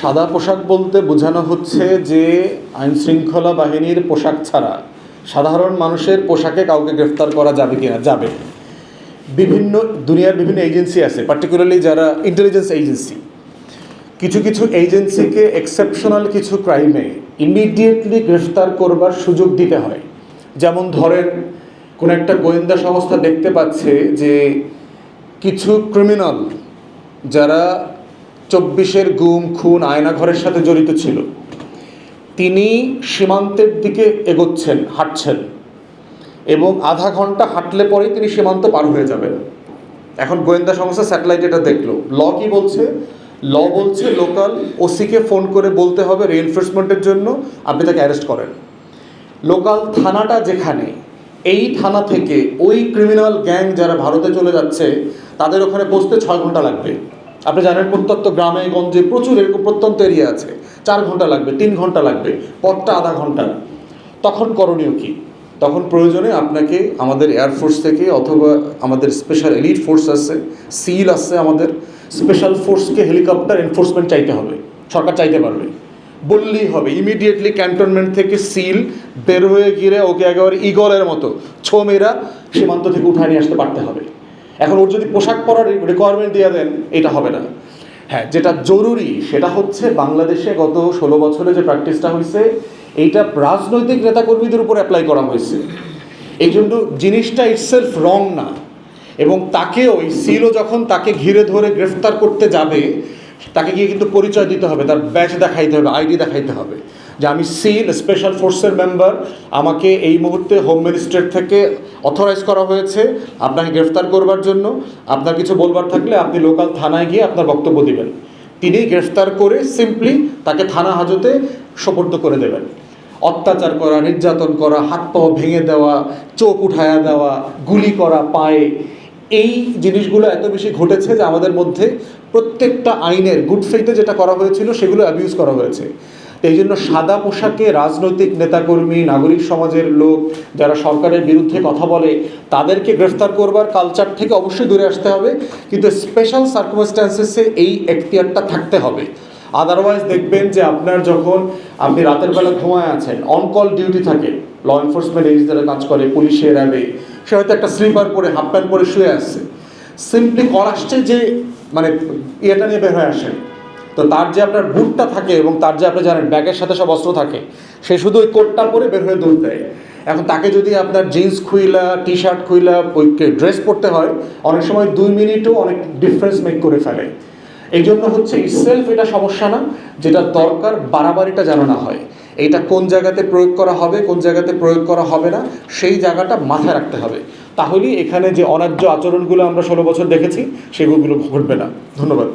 সাদা পোশাক বলতে বোঝানো হচ্ছে যে আইন শৃঙ্খলা বাহিনীর পোশাক ছাড়া সাধারণ মানুষের পোশাকে কাউকে গ্রেফতার করা যাবে কিনা? যাবে। বিভিন্ন দুনিয়ার বিভিন্ন এজেন্সি আছে পার্টিকুলারলি যারা ইন্টেলিজেন্স এজেন্সি কিছু কিছু এজেন্সিকে এক্সেপশনাল কিছু ক্রাইমে ইমিডিয়েটলি গ্রেফতার করবার সুযোগ দিতে হয়। যেমন ধরেন, কোনো একটা গোয়েন্দা সংস্থা দেখতে পাচ্ছে যে কিছু ক্রিমিনাল যারা চব্বিশের গুম, খুন, আয়নাঘরের সাথে জড়িত ছিল। তিনি সীমান্তের দিকে এগোচ্ছেন, হাঁটছেন এবং আধা ঘণ্টা হাঁটলে পরেই তিনি সীমান্ত পার হয়ে যাবেন। এখন গোয়েন্দা সংস্থা স্যাটেলাইট এটা দেখল। ল কি বলছে? ল বলছে লোকাল ওসিকে ফোন করে বলতে হবে রেনফোর্সমেন্টের জন্য, আপনি তাকে অ্যারেস্ট করেন। লোকাল থানাটা যেখানে, এই থানা থেকে ওই ক্রিমিনাল গ্যাং যারা ভারতে চলে যাচ্ছে, তাদের ওখানে পৌঁছতে ছয় ঘণ্টা লাগবে। আপনি জানেন প্রত্যন্ত গ্রামে, গঞ্জে প্রচুর এরকম প্রত্যন্ত এরিয়া আছে। চার ঘণ্টা লাগবে, তিন ঘণ্টা লাগবে, পথটা আধা ঘণ্টা। তখন করণীয় কী? তখন প্রয়োজনে আপনাকে আমাদের এয়ারফোর্স থেকে অথবা আমাদের স্পেশাল এলিট ফোর্স আছে সিল আছে আমাদের স্পেশাল ফোর্সকে হেলিকপ্টার এনফোর্সমেন্ট চাইতে হবে। সরকার চাইতে পারবে। বললেই হবে ইমিডিয়েটলি ক্যান্টনমেন্ট থেকে সিল বের হয়ে গিয়ে ওকে একেবারে ইগলের মতো ছো মেয়েরা সীমান্ত থেকে উঠায় নিয়ে আসতে পারতে হবে। এখন ওর যদি পোশাক পরার রিকোয়ারমেন্ট দিয়ে দেন, এটা হবে না। হ্যাঁ যেটা জরুরি, সেটা হচ্ছে বাংলাদেশে গত ষোলো বছরে যে প্র্যাকটিসটা হয়েছে, এইটা রাজনৈতিক নেতাকর্মীদের উপর অ্যাপ্লাই করা হয়েছে। এই জন্য জিনিসটা ইটসেলফ রং না। এবং তাকেও ওই সিলও যখন তাকে ঘিরে ধরে গ্রেফতার করতে যাবে, তাকে গিয়ে কিন্তু পরিচয় দিতে হবে, তার ব্যাচ দেখাইতে হবে আইডি দেখাইতে হবে। যে আমি সিল স্পেশাল ফোর্সের মেম্বার আমাকে এই মুহূর্তে হোম মিনিস্ট্রের থেকে অথরাইজ করা হয়েছে। আপনাকে গ্রেফতার করবার জন্য। আপনার কিছু বলবার থাকলে আপনি লোকাল থানায় গিয়ে আপনার বক্তব্য দেবেন। তিনি গ্রেফতার করে সিম্পলি তাকে থানা হাজতে সোপর্দ করে দেবেন। অত্যাচার করা, নির্যাতন করা, হাত পা ভেঙে দেওয়া, চোখ উঠায়া দেওয়া, গুলি করা, পায়ে, এই জিনিসগুলো এত বেশি ঘটেছে যে আমাদের মধ্যে প্রত্যেকটা আইনের গুড ফেইতে যেটা করা হয়েছিল সেগুলো অ্যাবিউজ করা হয়েছে। এই জন্য সাদা পোশাকে রাজনৈতিক নেতাকর্মী, নাগরিক সমাজের লোক যারা সরকারের বিরুদ্ধে কথা বলে, তাদেরকে গ্রেফতার করবার কালচার থেকে অবশ্যই দূরে আসতে হবে। কিন্তু স্পেশাল সার্কমস্ট্যান্সেসে এই এখতিয়ারটা থাকতে হবে। আদারওয়াইজ দেখবেন যে আপনার যখন আপনি রাতের বেলা ঘুমায় আছেন অন কল ডিউটি থাকে ল এনফোর্সমেন্ট এজেন্সি যারা কাজ করে, পুলিশের র্যাবে সে হয়তো একটা স্লিপার পরে হাফ প্যান্ট পরে শুয়ে আসছে সিম্পলি কল আসছে যে মানে ইয়েটা নিয়ে বের হয়ে আসেন। তো তার যে আপনার বুটটা থাকে এবং তার যে আপনি জানেন ব্যাগের সাথে সব অস্ত্র থাকে, সে শুধু ওই কোটটা পরে বের হয়ে দৌড় দেয়। এখন তাকে যদি আপনার জিন্স খুইলা টি শার্ট খুইলা, ওই ড্রেস পরতে হয়, অনেক সময় দুই মিনিটও অনেক ডিফারেন্স মেক করে ফেলে। এই জন্য হচ্ছে ইসেলফ এটা সমস্যা না, যেটা দরকার বাড়াবাড়িটা যেন না হয়। এটা কোন জায়গাতে প্রয়োগ করা হবে, কোন জায়গাতে প্রয়োগ করা হবে না, সেই জায়গাটা মাথায় রাখতে হবে। তাহলেই এখানে যে অনার্য আচরণগুলো আমরা ষোলো বছর দেখেছি, সেগুলো ঘটবে না। ধন্যবাদ।